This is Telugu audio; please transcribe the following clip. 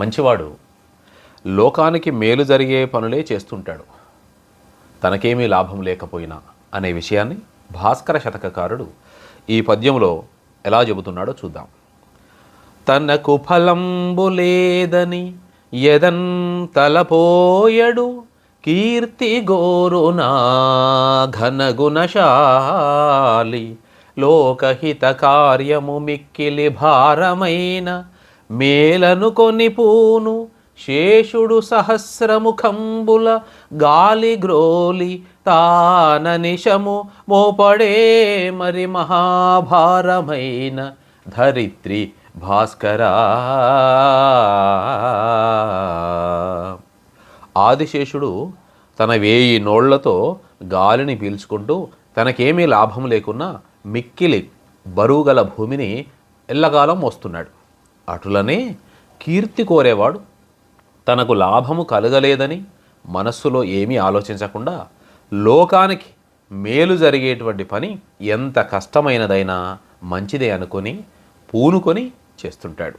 మంచివాడు లోకానికి మేలు జరిగే పనులే చేస్తుంటాడు. తనకేమీ లాభం లేకపోయినా అనే విషయాన్ని భాస్కర శతకకారుడు ఈ పద్యంలో ఎలా చెబుతున్నాడో చూద్దాం. తనకు ఫలంబు లేదని ఎదన్ తలపోయడు కీర్తి గోరునా ఘనగుణశాలి లోకహిత కార్యము మిక్కిలి భారమైన మేలనుకొని పూను శేషుడు సహస్రముఖంబుల గాలి గ్రోలి తాన నిశము మోపడే మరి మహాభారమైన ధరిత్రి భాస్కరా. ఆదిశేషుడు తన వేయి నోళ్ళతో గాలిని పీల్చుకుంటూ తనకేమీ లాభం లేకున్నా మిక్కిలి బరువుగల భూమిని ఎల్లకాలం మోస్తున్నాడు. అటులనే కీర్తి కోరేవాడు. తనకు లాభము కలగలేదని మనస్సులో ఏమీ ఆలోచించకుండా లోకానికి మేలు జరిగేటువంటి పని ఎంత కష్టమైనదైనా మంచిదే అనుకొని పూనుకొని చేస్తుంటాడు.